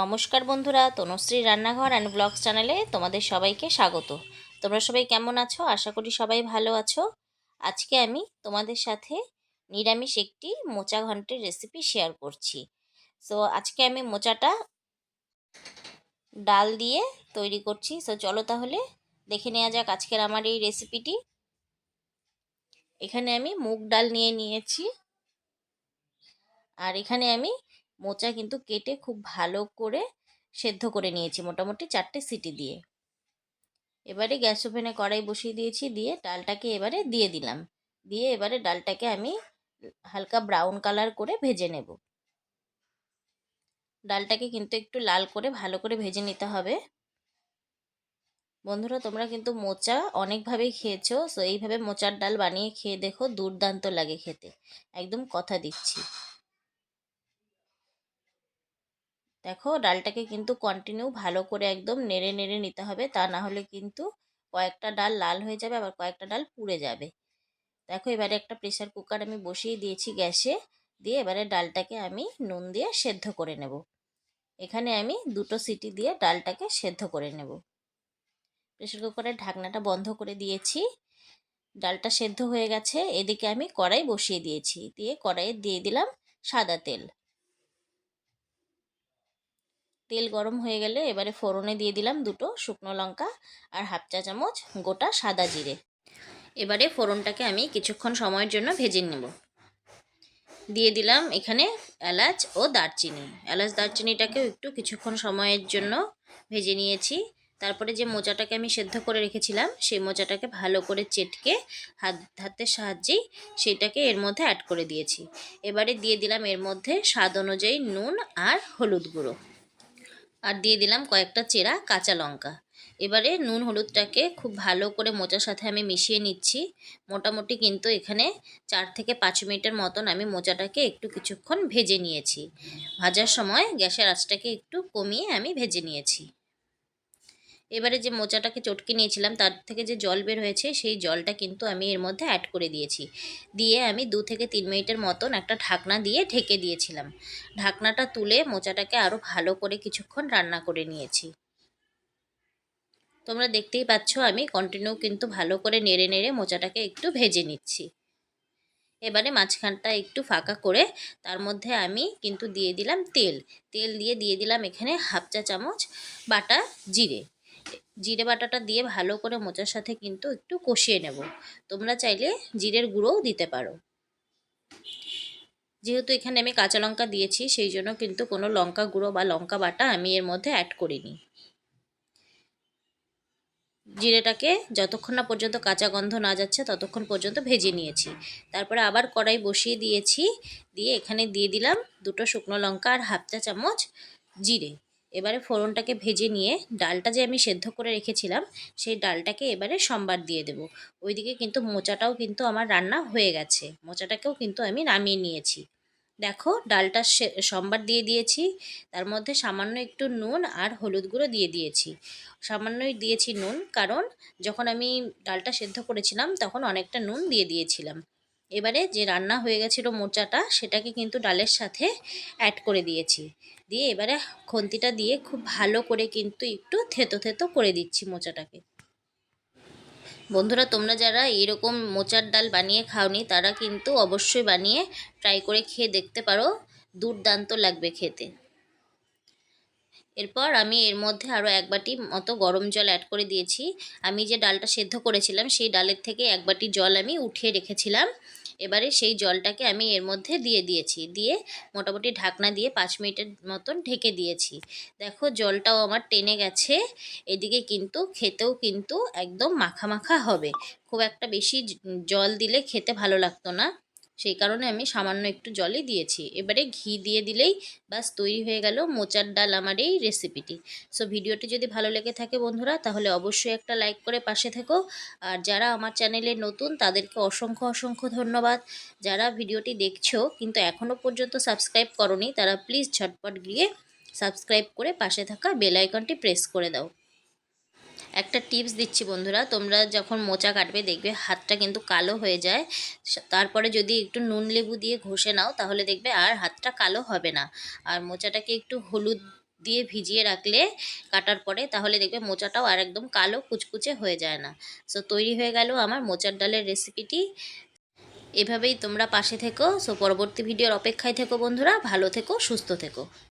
নমস্কার বন্ধুরা, তনুশ্রী রান্নাঘর অ্যান্ড ব্লগস চ্যানেলে তোমাদের সবাইকে স্বাগত। তোমরা সবাই কেমন আছো? আশা করি সবাই ভালো আছো। আজকে আমি তোমাদের সাথে নিরামিষ একটি মোচা ঘন্টের রেসিপি শেয়ার করছি। সো আজকে আমি মোচাটা ডাল দিয়ে তৈরি করছি। সো চলো তাহলে দেখে নেওয়া যাক আজকের আমার এই রেসিপিটি এখানে আমি মুগ ডাল নিয়ে নিয়েছি। আর এখানে আমি মোচা কিন্তু কেটে খুব ভালো করে সেদ্ধ করে নিয়েছি মোটামুটি চারটে সিটি দিয়ে। এবারে গ্যাস ওভেনে কড়াই বসিয়ে দিয়েছি, দিয়ে ডালটাকে এবারে দিয়ে দিলাম। দিয়ে এবারে ডালটাকে আমি হালকা ব্রাউন কালার করে ভেজে নেব। ডালটাকে কিন্তু একটু লাল করে ভালো করে ভেজে নিতে হবে। বন্ধুরা, তোমরা কিন্তু মোচা অনেকভাবেই খেয়েছো সো এইভাবে মোচার ডাল বানিয়ে খেয়ে দেখো, দুর্দান্ত লাগে খেতে। একদম কথা দিচ্ছি। দেখো ডালটাকে কিন্তু কন্টিনিউ ভালো করে একদম নেড়ে নেড়ে নিতে হবে। তা না হলে কিন্তু কয়েকটা ডাল লাল হয়ে যাবে, আবার কয়েকটা ডাল পুড়ে যাবে। দেখো এবারে একটা প্রেশার কুকার আমি বসিয়ে দিয়েছি গ্যাসে। দিয়ে এবারে ডালটাকে আমি নুন দিয়ে সেদ্ধ করে নেব। এখানে আমি দুটো সিটি দিয়ে ডালটাকে সেদ্ধ করে নেব। প্রেশার কুকারের ঢাকনাটা বন্ধ করে দিয়েছি। ডালটা সেদ্ধ হয়ে গেছে। এদিকে আমি কড়াই বসিয়ে দিয়েছি। দিয়ে কড়াইয়ে দিয়ে দিলাম সাদা তেল। তেল গরম হয়ে গেলে এবারে ফোড়নে দিয়ে দিলাম দুটো শুকনো লঙ্কা আর হাফ চা চামচ গোটা সাদা জিরে। এবারে ফোড়নটাকে আমি কিছুক্ষণ সময়ের জন্য ভেজে নেব। দিয়ে দিলাম এখানে এলাচ ও দারচিনি। এলাচ দারচিনিটাকেও একটু কিছুক্ষণ সময়ের জন্য ভেজে নিয়েছি। তারপরে যে মোচাটাকে আমি সেদ্ধ করে রেখেছিলাম, সেই মোচাটাকে ভালো করে চেটকে হাত, হাতের সাহায্যেই সেটাকে এর মধ্যে অ্যাড করে দিয়েছি। এবারে দিয়ে দিলাম এর মধ্যে স্বাদ অনুযায়ী নুন আর হলুদ গুঁড়ো। আর দিয়ে দিলাম কয়েকটা চেরা কাঁচা লঙ্কা। এবারে নুন হলুদটাকে খুব ভালো করে মোচার সাথে আমি মিশিয়ে নিচ্ছি। মোটামুটি কিন্তু এখানে চার থেকে পাঁচ মিনিটের মতন আমি মোচাটাকে একটু কিছুক্ষণ ভেজে নিয়েছি। ভাজার সময় গ্যাসের আঁচটাকে একটু কমিয়ে আমি ভেজে নিয়েছি। এবারে যে মোচাটাকে চটকে নিয়েছিলাম, তার থেকে যে জল বের হয়েছে, সেই জলটা কিন্তু আমি এর মধ্যে অ্যাড করে দিয়েছি। দিয়ে আমি দু থেকে তিন মিনিটের মতন একটা ঢাকনা দিয়ে ঢেকে দিয়েছিলাম। ঢাকনাটা তুলে মোচাটাকে আরও ভালো করে কিছুক্ষণ রান্না করে নিয়েছি। তোমরা দেখতেই পাচ্ছ, আমি কন্টিনিউ কিন্তু ভালো করে নেড়ে নেড়ে মোচাটাকে একটু ভেজে নিচ্ছি। এবারে মাঝখানটা একটু ফাঁকা করে তার মধ্যে আমি কিন্তু দিয়ে দিলাম তেল। তেল দিয়ে দিয়ে দিলাম এখানে হাফ চা চামচ বাটা জিরে। জিরে বাটাটা দিয়ে ভালো করে মোচার সাথে কিন্তু একটু কষিয়ে নেব। তোমরা চাইলে জিরের গুঁড়োও দিতে পারো। যেহেতু এখানে আমি কাঁচা লঙ্কা দিয়েছি, সেই জন্য কিন্তু কোনো লঙ্কা গুঁড়ো বা লঙ্কা বাটা আমি এর মধ্যে অ্যাড করিনি। জিরেটাকে যতক্ষণ না পর্যন্ত কাঁচা গন্ধ না যাচ্ছে, ততক্ষণ পর্যন্ত ভেজে নিয়েছি। তারপরে আবার কড়াই বসিয়ে দিয়েছি, দিয়ে এখানে দিয়ে দিলাম দুটো শুকনো লঙ্কা আর হাফ চা চামচ জিরে। এবারে ফোড়নটাকে ভেজে নিয়ে ডালটা যে আমি সেদ্ধ করে রেখেছিলাম, সেই ডালটাকে এবারে সম্বার দিয়ে দেব। ওইদিকে কিন্তু মোচাটাও কিন্তু আমার রান্না হয়ে গেছে। মোচাটাকেও কিন্তু আমি নামিয়ে নিয়েছি। দেখো, ডালটা সম্বার দিয়ে দিয়েছি। তার মধ্যে সামান্য একটু নুন আর হলুদ গুঁড়ো দিয়ে দিয়েছি। সামান্যই দিয়েছি নুন, কারণ যখন আমি ডালটা সেদ্ধ করেছিলাম, তখন অনেকটা নুন দিয়ে দিয়েছিলাম। এবারে যে রান্না হয়ে গেছিল মোচাটা, সেটাকে কিন্তু ডালের সাথে অ্যাড করে দিয়েছি। দিয়ে এবারে খন্তিটা দিয়ে খুব ভালো করে কিন্তু একটু থেতো থেতো করে দিচ্ছি মোচাটাকে। বন্ধুরা, তোমরা যারা এরকম মোচার ডাল বানিয়ে খাওনি, তারা কিন্তু অবশ্যই বানিয়ে ট্রাই করে খেয়ে দেখতে পারো। দুর্দান্ত লাগবে খেতে। এরপর আমি এর মধ্যে আরও এক বাটি মতো গরম জল অ্যাড করে দিয়েছি। আমি যে ডালটা সেদ্ধ করেছিলাম, সেই ডালের থেকে এক বাটি জল আমি উঠিয়ে রেখেছিলাম। এবারে সেই জলটাকে আমি এর মধ্যে দিয়ে দিয়েছি। দিয়ে মোটামুটি ঢাকনা দিয়ে পাঁচ মিনিটের মতন ঢেকে দিয়েছি। দেখো জলটাও আমার টেনে গেছে। এদিকে কিন্তু খেতেও কিন্তু একদম মাখা মাখা হবে। খুব একটা বেশি জল দিলে খেতে ভালো লাগতো না। সেই কারণে আমি সামান্য একটু জলই দিয়েছি। এবারে ঘি দিয়ে দিলেই বাস তৈরি হয়ে গেল মোচার ডাল আমার এই রেসিপিটি সো ভিডিওটি যদি ভালো লেগে থাকে বন্ধুরা, তাহলে অবশ্যই একটা লাইক করে পাশে থেকো। আর যারা আমার চ্যানেলে নতুন, তাদেরকে অসংখ্য অসংখ্য ধন্যবাদ। যারা ভিডিওটি দেখছ কিন্তু এখনও পর্যন্ত সাবস্ক্রাইব করনি, তারা প্লিজ ঝটপট গিয়ে সাবস্ক্রাইব করে পাশে থাকা বেল আইকনটি প্রেস করে দাও। একটা টিপস দিচ্ছি বন্ধুরা, তোমরা যখন মোচা কাটবে দেখবে হাতটা কিন্তু কালো হয়ে যায়। তারপরে যদি একটু নুন লেবু দিয়ে ঘষে নাও তাহলে দেখবে আর হাতটা কালো হবে না। আর মোচাটাকে একটু হলুদ দিয়ে ভিজিয়ে রাখলে কাটার পরে তাহলে দেখবে মোচাটাও আর একদম কালো কুচকুচে হয়ে যায় না। সো তৈরি হয়ে গেল আমার মোচার ডালের রেসিপিটি এভাবেই তোমরা পাশে থেকো। সো পরবর্তী ভিডিওর অপেক্ষায় থেকো বন্ধুরা। ভালো থেকো, সুস্থ থেকো।